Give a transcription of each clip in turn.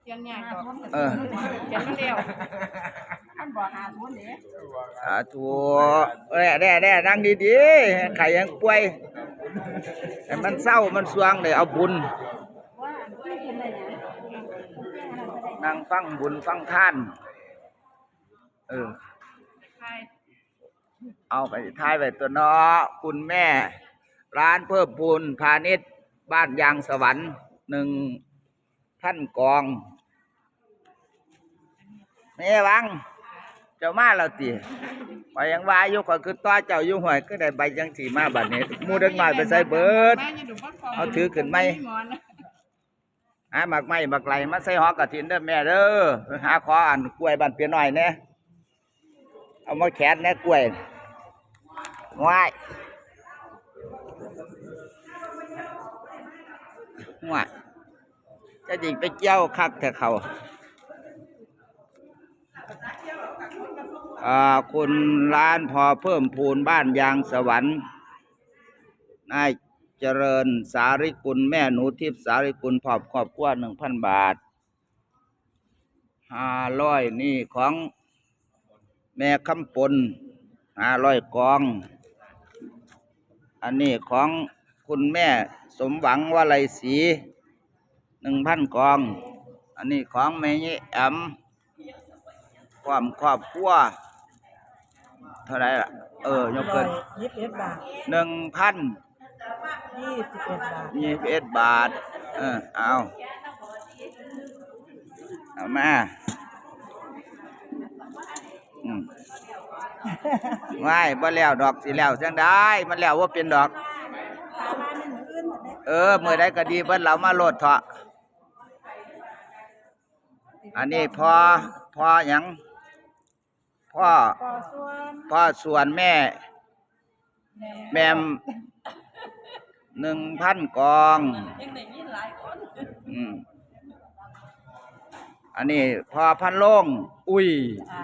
เขียนยากดอกเออ เขียนมันเดียวมันบอกหาทุนเด้สาธุแด่แด่แด่นั่งดีๆไข่ยังป่วยแต่มันเศร้ามันสวงเลยเอาบุญ ว่าไม่กินเลยนะนั่งฟังบุญฟังท่าน เออ ใช่เอาไปท้ายไปตัวเนาะคุณแม่ ร้านเพิ่มพูนพาณิชย์บ้านยางสวรรค์หนึ่ง ท่านกองแม่วัง เจ้ามาแล้วตีไปยังว่าอยู่ก็คือต่อเจ้าอยู่ห่วยก็ได้ใบยังสีมาบัดนี้มูด็กน้อยไปใส่เบิดบ้านอยู่ดูบ้านฟงเอาถือขึ้นไหมหมอนหาหมักไม้หมักไหลมาใส่หอกระถินเด้อแม่เด้อหาขออันกล้วยบ้านเปียน้อยแหน่ยเอามาแขนแหน่ยกล้วยง่ายง่าย จะดิไปเกี่ยวคักแต่เขาคุณร้านพอเพิ่มพูนบ้านยางสวรรค์นายเจริญสาริกุลแม่หนูทิพย์สาริกุลพอบครอบครัวหนึ่งพันบาทห้าร้อยนี่ของแม่คำปนห้าร้อยกอง อันนี้ของคุณแม่สมหวังวลัยศรี หนึ่งพันกอง อันนี้ของแม่ยี่แอมความครอบครัวเท่าไหรล่ะ เออยกเกินยี่สิบเอ็ดบาทหนึ่งพันยี่สิบเอ็ดบาทยี่สิบเอ็ดบาท เออ เอาเอามาอืมไม่บ่แล้วดอกสิแล้วจังได้ มันแล้วว่าเป็นดอก เออ เมื่อใดก็ดีเบิ่นเรามาโลดเถาะ อันนี้พอพอหยังพ่อต่อส่วนพ่อส่วนแม่ แม่มหนึ่งพันกองยังได้ยินหลายคนอืมอันนี้พอพันโลงอุ้ย อ่า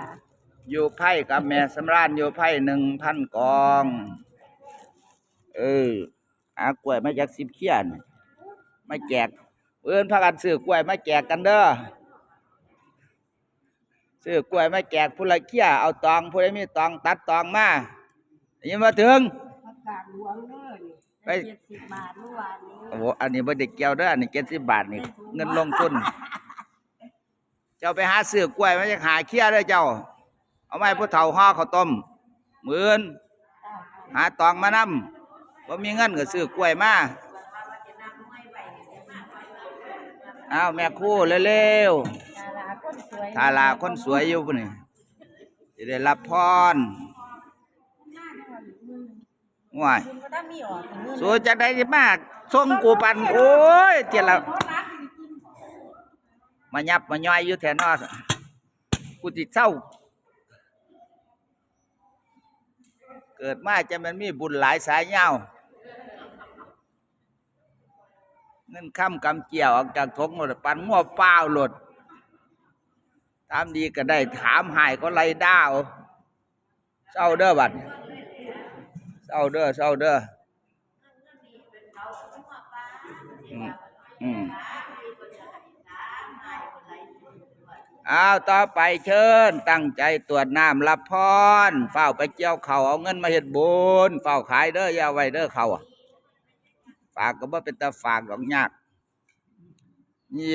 อยู่ไพ่กับแม่สำราญอยู่ไพ่หนึ่งพันกอง เอออากล้วยมาจากสิบเขียนมาแจกเอื้นพากันซื้อกล้วยมาแจกกันเด้อ ซื้อกล้วยมาแจกผู้ละเขียเอาตองผู้ใดมีตองตัดตองมาได้ยินมาถึงผักกาดหลวงเด้อนี่ไปเจ็ดสิบบาทเมื่อวานนี้โอ้โหอันนี้บ่ได้เกี่ยวเด้ออันนี้เจ็ดสิบบาทนี่เงินลงทุนเจ้าไปหาซื้อกล้วยมาจากหาเคี้ยเด้อเจ้า เอาไม้ผู้เฒ่าห่อข้าวต้มหมื่นหาตองมานำบ่มีเงินก็ซื้อกล้วยมาเอาแม่ครู่เร็วดาราคนสวยๆ ทาราคนสวยอยู่พุ่นนี่สิได้รับพรว้ายคุณก็ได้มีออกถึงนู่นสู้จักได้สิมาส่งกูปันโอ้ยเจ็ดละมายับมาย่อยอยู่แถวนอสกูติเศร้า เกิดมาจะมันมีบุญหลายสายเงาวเงินค้ำกำเกี่ยวออกจากทงหมดปันง้อเปล่าหลด ตามดีก็ได้ถามหายก็ไล่ดาวเศร้าเด้อบัดเศร้าเด้อเศร้าเด้ออืมอืมเอาต่อไปเชิญ ตั้งใจตรวจน้ำรับพรเฝ้าไปเกี่ยวเขาเอาเงินมาเฮ็ดบุญเฝ้าขายเด้อยาไว้เด้อเขาฝากก็บ่เป็นตาฝากดอกยาก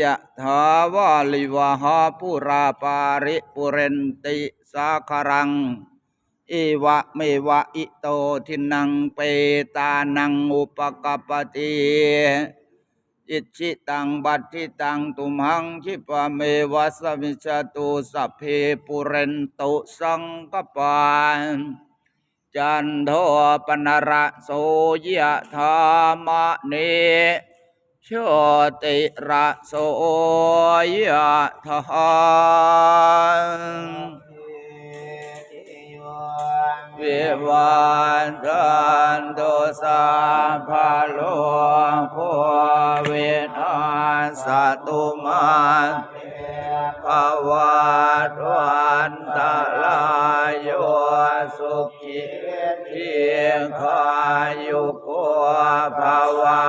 ยะถาวาลิวะหาปุราปาริปุเรนติสาครังอิวะเมวะอิโตทินังเปตานังอุปกปติอิชิตังบัติตังตุมหังคิปะเมวะสมิจจตุสัพเพปุเรนตุสังกปานจันโทปนระโสยะธามะเน โชติระโสยะธามวิวันจันตุสัพพะโลกโควินาสตุมาภาวัตวันตะลายโยสุขิเทีขายุโกภาวะ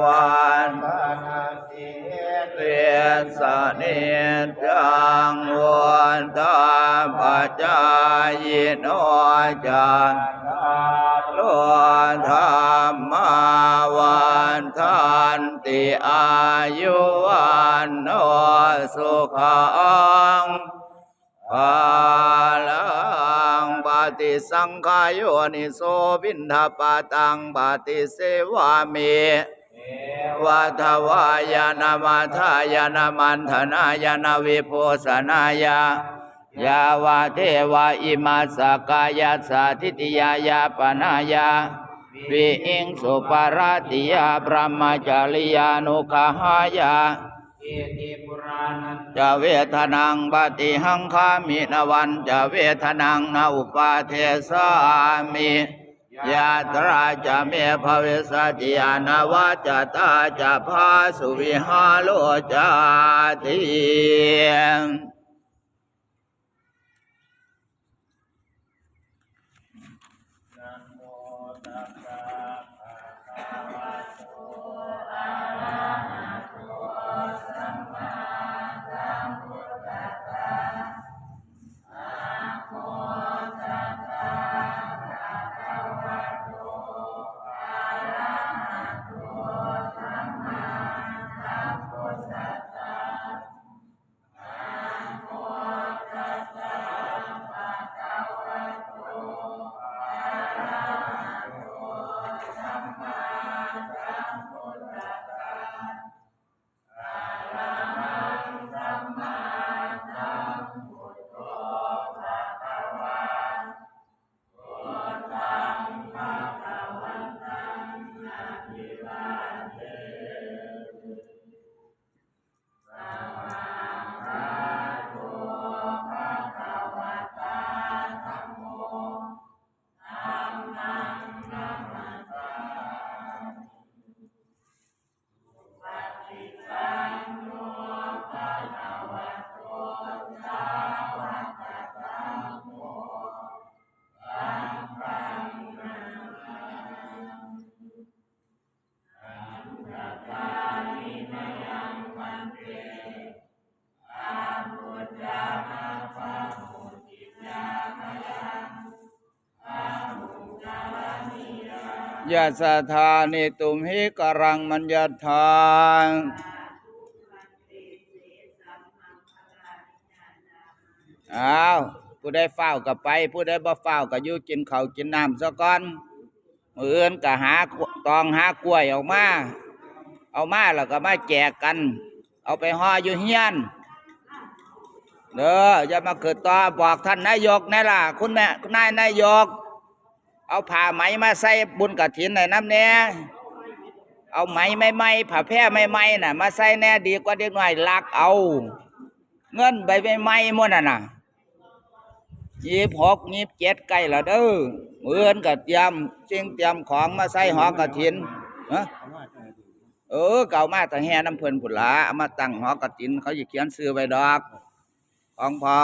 วันเรียนสนิจังวันตาปัจจายโนจันลวนธรรมาวันทันติอายุวันโนสุขังปาลังปฏิสังขายโยนิโสบินทปาตังปฏิเสวามิ วัฏวายานามาทายานามันธนายานาวิโพสนายายาวาเทวาอิมาสกายาสาทิติยายาปนายาวิอิงสุปาราติยาพระมจาริยานุขหายาจะเวทนังปฏิหังคามินวันจะเวทนังนาอุปาเทสามิ ยาตราจะเมภเวสติยานาวาจตาจะพาสุวิหาโลจาติ ยาสธานิตุมหิกรังมัญญาทางอ้าวผู้ได้เฝ้าก็ไป ผู้ได้บ่เฝ้าก็อยู่กินข้ากินน้ำซะก่อนมืออื่นก็หาตองหากล้วยออกมา เอามาแล้วก็มาแจกกัน เอาไปห่ออยู่เฮียนเด้ออย่ามาเกิดต่อบอกท่านนายกนี่ล่ะ คุณแม่คุณนายนายก เอาผ้าไหมมาใส่บุญกฐินในน้ำแน่เอาไหมไม่ไหมผ้าแพร่ไม่ไหมน่ะ มาใส่แน่ดีกว่าเด็กหน้อยลักเอา เงินใบไม่ไหมหมดน่ะน่ะยี่หกยี่เจ็ดใกล้ละเด้อเมือนก็เตรียมสิ่งเตรียมของมาใส่หอกฐินฮะเออเก่ามาแต่แห่น้ำเพลินผุนละเอามาตั้งหอกฐิน เขาจะเขียนซื้อไว้ดอก ของพอ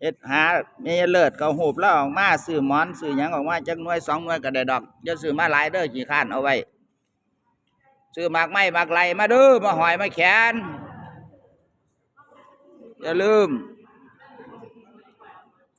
เฮ็ดหาเมยเลิศก็หูบแล้วออกมาซื้อหมอนซื้อหยังออกมาจักหน่วยสองหน่วยก็ได้ดอกอย่าซื้อมาหลายเด้อขี้ข้านเอาไว้ซื้อหมากไม้หมากไหลมาเด้อมาหอยมาแขนอย่าลืม